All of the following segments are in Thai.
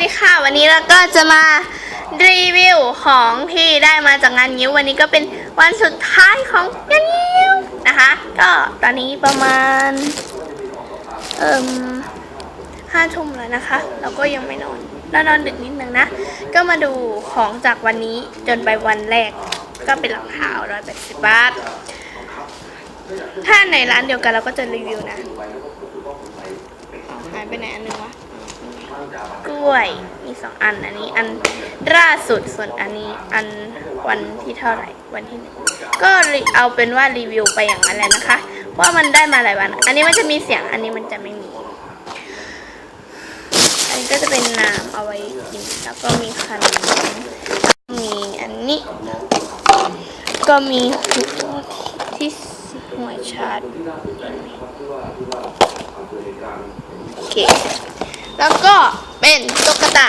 ดีค่ะ วันนี้เราก็จะมารีวิวของที่ได้มาจากงานงิ้ววันนี้ก็เป็นวันสุดท้ายของงานงิ้วนะคะ ก็ตอนนี้ประมาณเอ่มห้าทุ่มแล้วนะคะ เราก็ยังไม่นอนเรานอนดึกนิดนึงนะ ก็มาดูของจากวันนี้จนไปวันแรก ก็เป็นรองเท้าร้อยแปดสิบบาทถ้าในร้านเดียวกันเราก็จะรีวิวนะหายไปไหนอันนึงวะ กล้วยมีสองอันอันนี้อันล่าสุดส่วนอันนี้อันวันที่เท่าไหร่วันที่หนึ่งก็เอาเป็นว่ารีวิวไปอย่างนั้นแหละนะคะเพราะว่ามันได้มาหลายวัน อันนี้มันจะมีเสียงอันนี้มันจะไม่มี อันนี้ก็จะเป็นน้ำเอาไว้กินแล้วก็มีขนมมีอันนี้ ก็มีหัวที่หัวชาร์จโอเค แล้วก็เป็นตุ๊กตา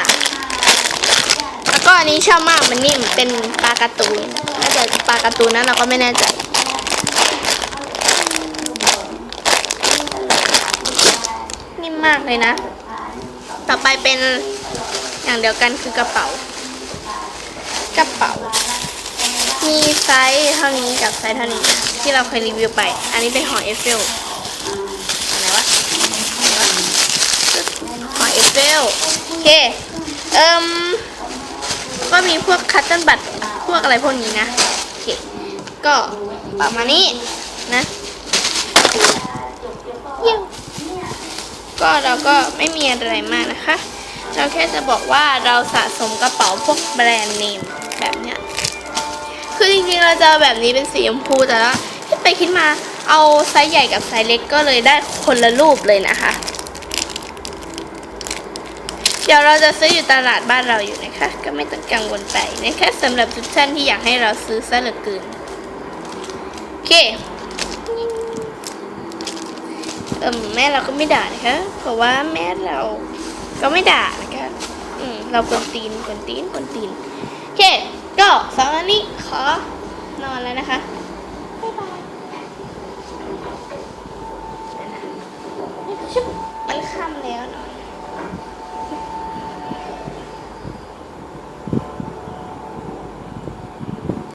แล้วก็อันนี้ชอบมากมันนิ่มเป็นปลาการ์ตูนน่าจะปลาการ์ตูนนะเราก็ไม่แน่ใจ นิ่มมากเลยนะ ต่อไปเป็นอย่างเดียวกันคือกระเป๋า กระเป๋า มีไซส์เท่านี้กับไซส์เท่านี้ที่เราเคยรีวิวไป อันนี้เป็นหอเอฟเฟลอะไรวะอะไรวะ หอเอฟเฟ ลโอเค เอิมก็มีพวกคัตเติ้ลบัตพวกอะไรพวกนี้นะ โอเค ก็ประมาณนี้นะเยี่ยมก็เราก็ไม่มีอะไรมากนะคะ เราแค่จะบอกว่าเราสะสมกระเป๋าพวกแบรนด์เนมแบบเนี้ย คือจริงๆเราจะเอแบบนี้เป็นสีชมพูแต่ว่าคิดไปคิดมาเอาไซส์ใหญ่กับไซส์เล็กก็เลยได้คนละรูปเลยนะคะ ดี๋ยวเราจะซื้ออยู่ตลาดบ้านเราอยู่นะคะ ก็ไม่ต้องกังวลไปนะคะสำหรับทุกท่านที่อยากให้เราซื้อซะเหลือเกินโอเคเออแม่เราก็ไม่ด่านะคะ เพราะว่าแม่เราก็ไม่ด่านะคะอืมเรากวนตีนกวนตีนกวนตีนโอเคก็สำหรันนี้ขอนอนแล้วนะคะบ๊ายบายมันค่ำแล้วนอย